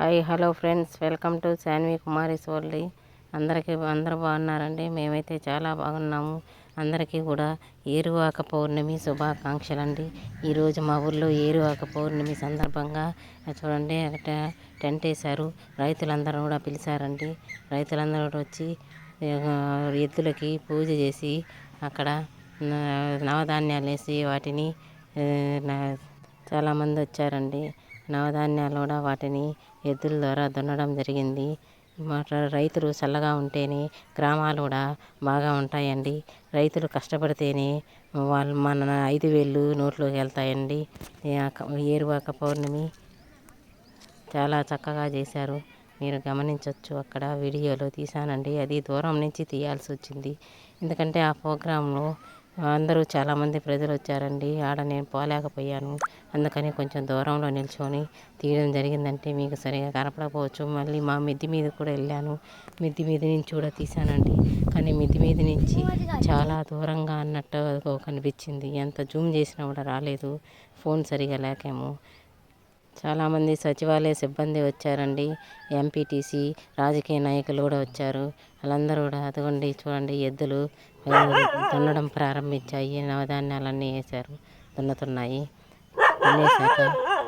Hi hello friends. Welcome to Saanvi Kumari సోల్లి అందరికీ అందరూ బాగున్నారండి? మేమైతే చాలా బాగున్నాము. అందరికీ కూడా ఏరువాక పౌర్ణమి శుభాకాంక్షలు అండి ఈరోజు మా ఊర్లో ఏరువాక పౌర్ణమి సందర్భంగా చూడండి అక్కడ టెంట్ వేశారు. రైతులందరూ కూడా పిలిచారండి. రైతులందరూ కూడా వచ్చి ఎద్దులకి పూజ చేసి అక్కడ నవధాన్యాలు వేసి వాటిని చాలామంది వచ్చారండి. నవధాన్యాలు కూడా వాటిని ఎద్దుల ద్వారా దున్నడం జరిగింది. రైతులు చల్లగా ఉంటేనే గ్రామాలు కూడా బాగా ఉంటాయండి. రైతులు కష్టపడితేనే వాళ్ళు మన ఐదు వేలు నోట్లోకి వెళ్తాయండి. ఏరువాక పౌర్ణమి చాలా చక్కగా చేశారు. మీరు గమనించవచ్చు అక్కడ వీడియోలో తీశానండి. అది దూరం నుంచి తీయాల్సి వచ్చింది. ఎందుకంటే ఆ ప్రోగ్రాంలో అందరూ చాలామంది ప్రజలు వచ్చారండి. ఆడ నేను పోలేకపోయాను. అందుకని కొంచెం దూరంలో నిల్చొని తీయడం జరిగిందంటే మీకు సరిగా కనపడకపోవచ్చు. మళ్ళీ మా మిద్ది మీద కూడా వెళ్ళాను. మిద్ది మీద నుంచి కూడా తీశానండి. కానీ మిద్ది మీద నుంచి చాలా దూరంగా అన్నట్టు కనిపించింది. ఎంత జూమ్ చేసినా కూడా రాలేదు. ఫోన్ సరిగా లేకేమో. చాలామంది సచివాలయ సిబ్బంది వచ్చారండి. ఎంపీటీసీ రాజకీయ నాయకులు కూడా వచ్చారు. వాళ్ళందరూ కూడా అదిగోండి చూడండి ఎద్దులు దున్నడం ప్రారంభించాయి. నవధాన్యాలన్నీ వేశారు. దున్నుతున్నాయి. దున్నేశాక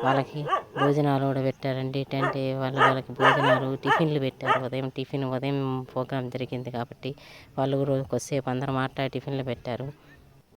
వాళ్ళకి భోజనాలు కూడా పెట్టారండి. టెంట్ వాళ్ళు వాళ్ళ వాళ్ళకి భోజనాలు టిఫిన్లు పెట్టారు. ఉదయం టిఫిన్ ఉదయం ప్రోగ్రాం జరిగింది కాబట్టి వాళ్ళు కూడా కొద్దిసేపు అందరూ మాట్లాడి టిఫిన్లు పెట్టారు.